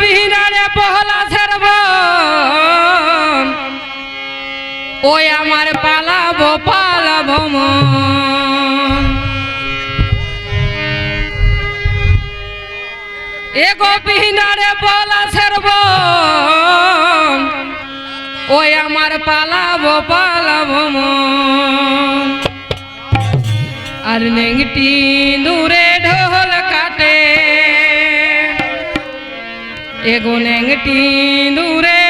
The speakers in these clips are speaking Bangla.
বিহিনারে পহলা ছেড়ব ওই আমার পালাবো পালাবো মন। এগো বিহিনারে পহলা ওই আমার পালাবো পালাবো আর নেংটি দূরে এগো নেংটি দূরে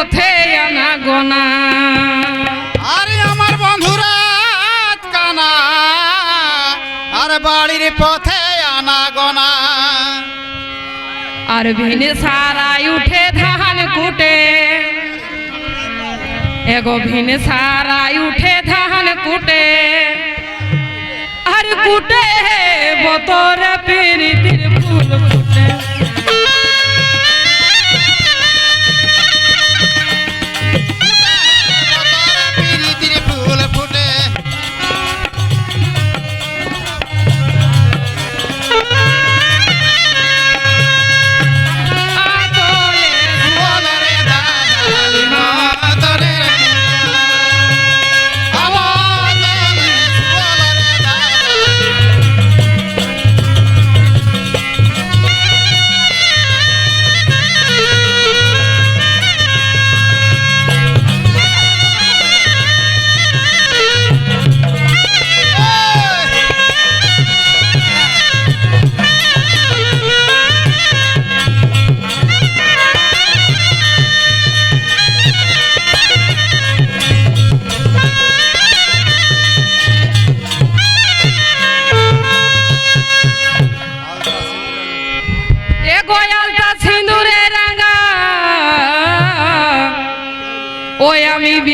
পথে আনা গোনা। আরে আমার বন্ধুরা কানা আর বাড়ির পথে আনা গোনা। আর ভিনে সারাই উঠে ধান কুটে। এগো ভিনে সারাই উঠে ধান কুটে। আর কুটে বতর পিরিতির ফুল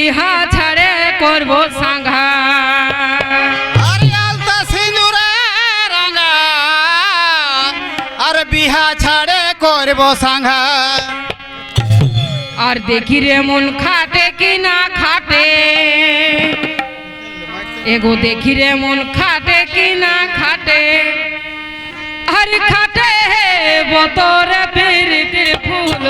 বিহা ছাড়ে করব সাঙ্ঘা। আরে বিহা ছাড়ে করব সাঙ্ঘা। আর দেখি রে মন খাটে কি না খাটে। এগো দেখি রে মন খাটে কি না খাটে। আর খাটে বতর পিরিতির ফুল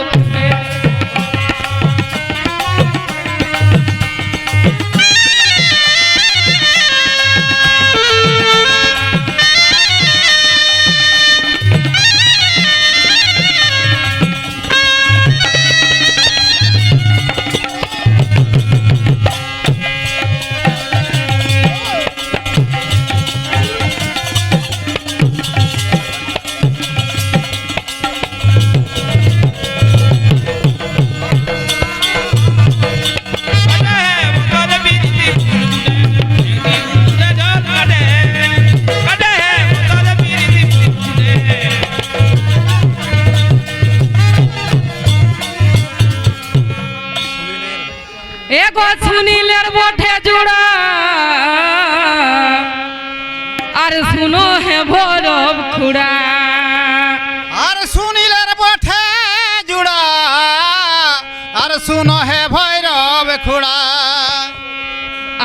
শুনো হে ভৈরব খুড়া।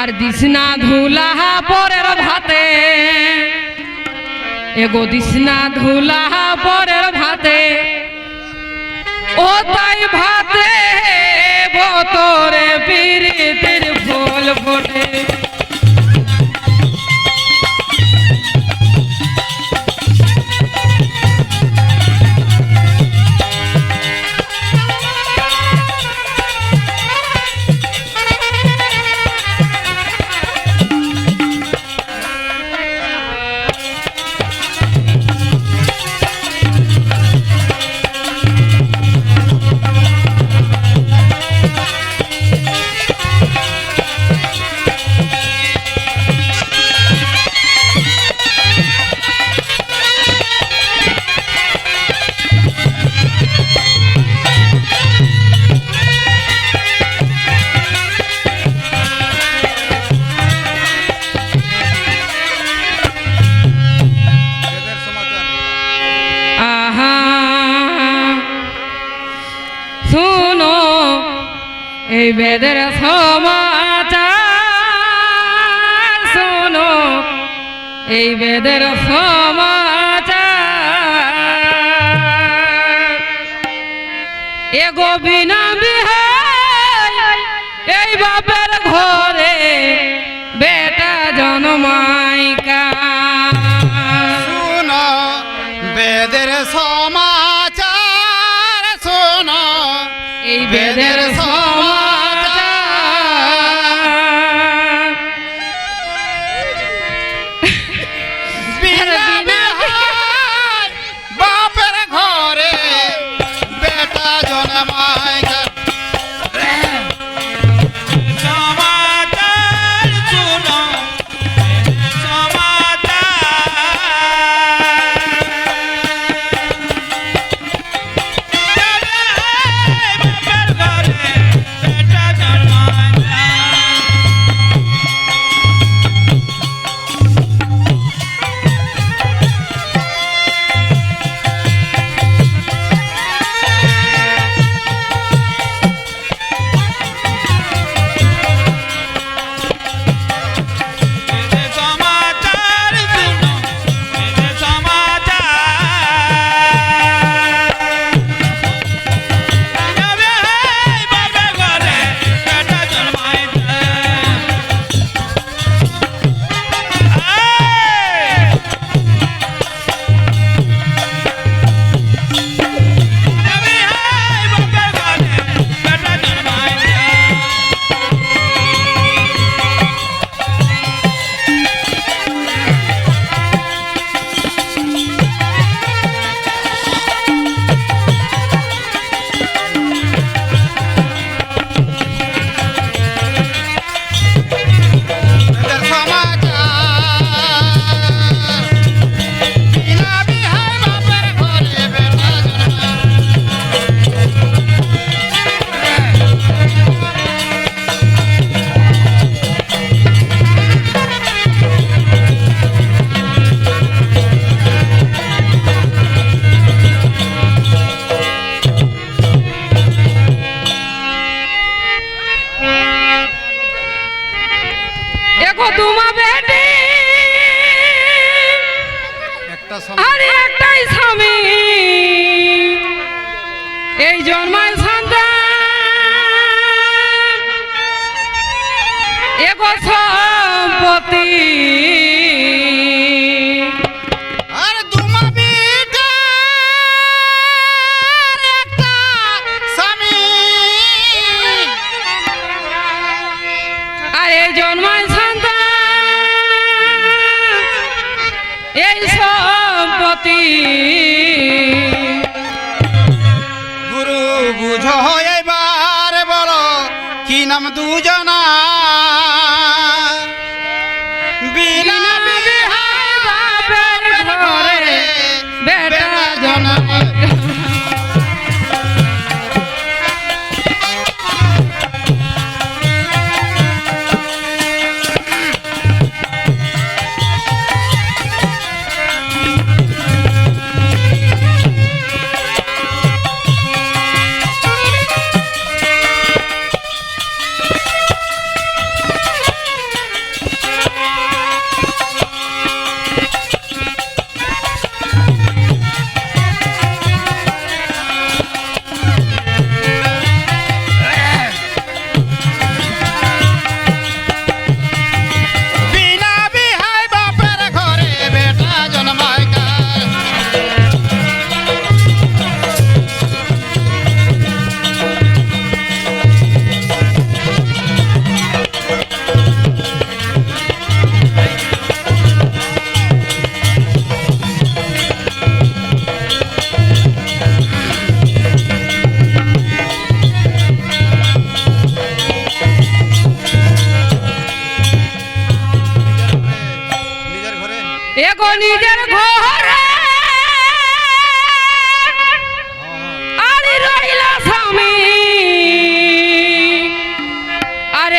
আর দিসনা ধুলা পরের ভাতে। এগো দিসনা ধুলা পরের ভাতে। ও তাই ভাতে, বতরে বীর ফুল ফোটে। বেদের সমাচার শোনো। এই বেদের সমাচার। এগো বিনা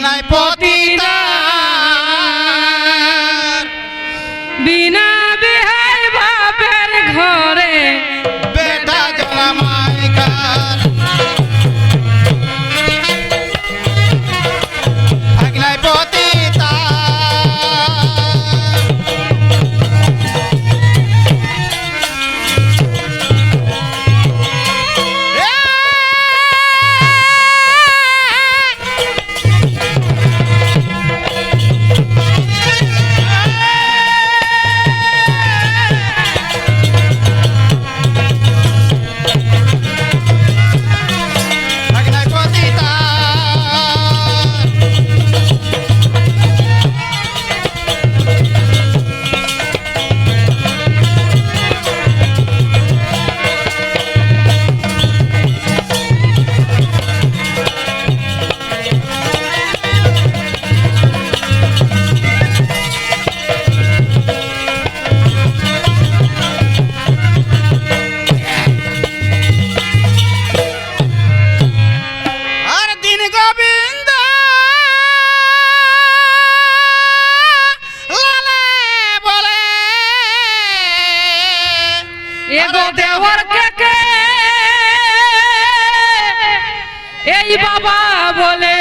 ভাগনাই পতিতা এগো দেওয়ার কে এই বাবা বলে